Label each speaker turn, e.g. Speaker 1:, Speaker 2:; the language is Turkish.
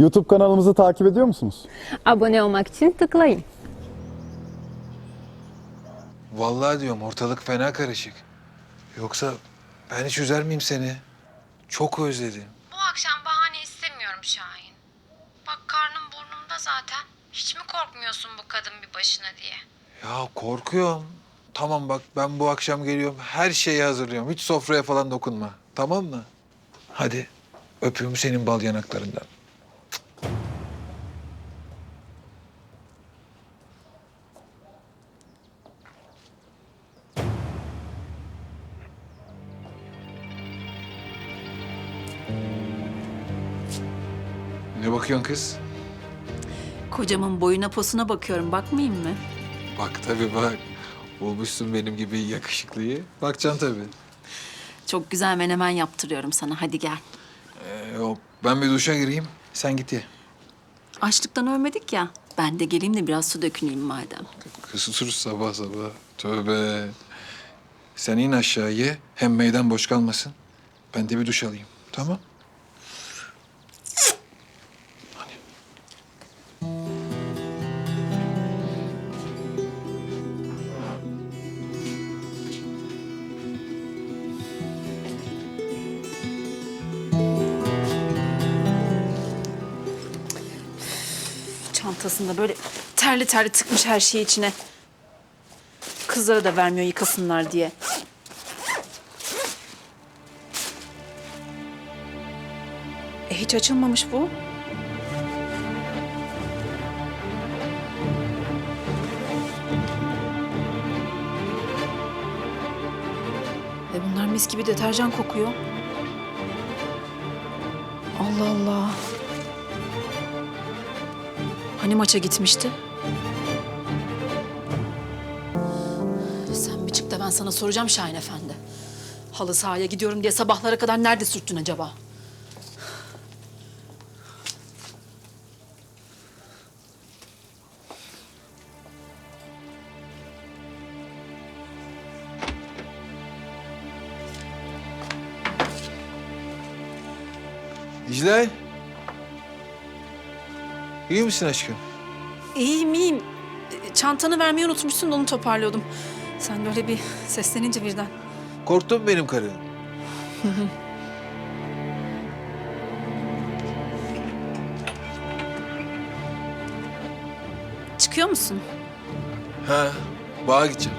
Speaker 1: YouTube kanalımızı takip ediyor musunuz?
Speaker 2: Abone olmak için tıklayın.
Speaker 3: Vallahi diyorum ortalık fena karışık. Yoksa ben hiç üzer miyim seni? Çok özledim.
Speaker 4: Bu akşam bahane istemiyorum Şahin. Bak karnım burnumda zaten. Hiç mi korkmuyorsun bu kadın bir başına diye?
Speaker 3: Ya korkuyorum. Tamam bak ben bu akşam geliyorum. Her şeyi hazırlıyorum. Hiç sofraya falan dokunma. Tamam mı? Hadi öpüyorum senin bal yanaklarından. Ne bakıyorsun kız?
Speaker 5: Kocamın boyuna posuna bakıyorum. Bakmayayım mı?
Speaker 3: Bak tabii bak. Bulmuşsun benim gibi yakışıklıyı. Bakacaksın tabii.
Speaker 5: Çok güzel menemen yaptırıyorum sana. Hadi gel.
Speaker 3: Ee, yok, ben bir duşa gireyim. Sen git ye.
Speaker 5: Açlıktan ölmedik ya. Ben de geleyim de biraz su döküneyim madem.
Speaker 3: Kısıtırız sabah sabah. Tövbe. Sen in aşağı ye. Hem meydan boş kalmasın. Ben de bir duş alayım. Tamam?
Speaker 5: Çantasında böyle terli terli tıkmış her şeyi içine. Kızlara da vermiyor yıkasınlar diye. E hiç açılmamış bu. E bunlar mis gibi deterjan kokuyor. Allah Allah. Hani maça gitmişti? Sen bir çık da ben sana soracağım Şahin Efendi. Halı sahaya gidiyorum diye sabahlara kadar nerede sürttün acaba?
Speaker 3: Dicle. İyi misin aşkım?
Speaker 5: İyiyim iyiyim. Çantanı vermeyi unutmuşsun da onu toparlıyordum. Sen böyle bir seslenince birden.
Speaker 3: Korktun mu benim karı?
Speaker 5: Çıkıyor musun?
Speaker 3: Ha, bağa gideceğim.